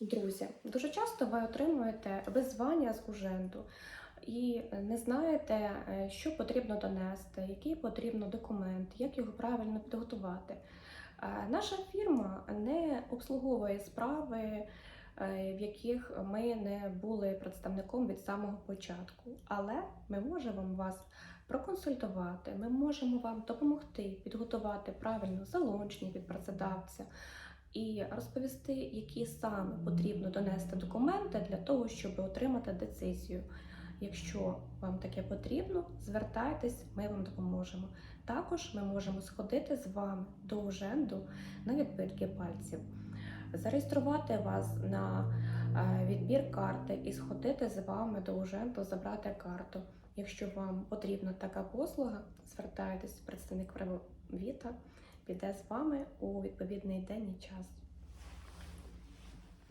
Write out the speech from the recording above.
Друзі, дуже часто ви отримуєте визвання з уженду і не знаєте, е, що потрібно донести, який потрібно документ, як його правильно підготувати. Е, Наша фірма не обслуговує справи, е, в яких ми не були представником від самого початку, але ми можемо вас проконсультувати, ми можемо вам допомогти підготувати правильно залончення від працедавця і розповісти, які саме потрібно донести документи для того, щоб отримати децизію. Якщо вам таке потрібно, звертайтесь, ми вам допоможемо. Також ми можемо сходити з вами до уженду на відбитки пальців, зареєструвати вас на е, відбір карти і сходити з вами до уженду, забрати карту. Якщо вам потрібна така послуга, звертайтесь, представник правовіта піде з вами у відповідний день і час.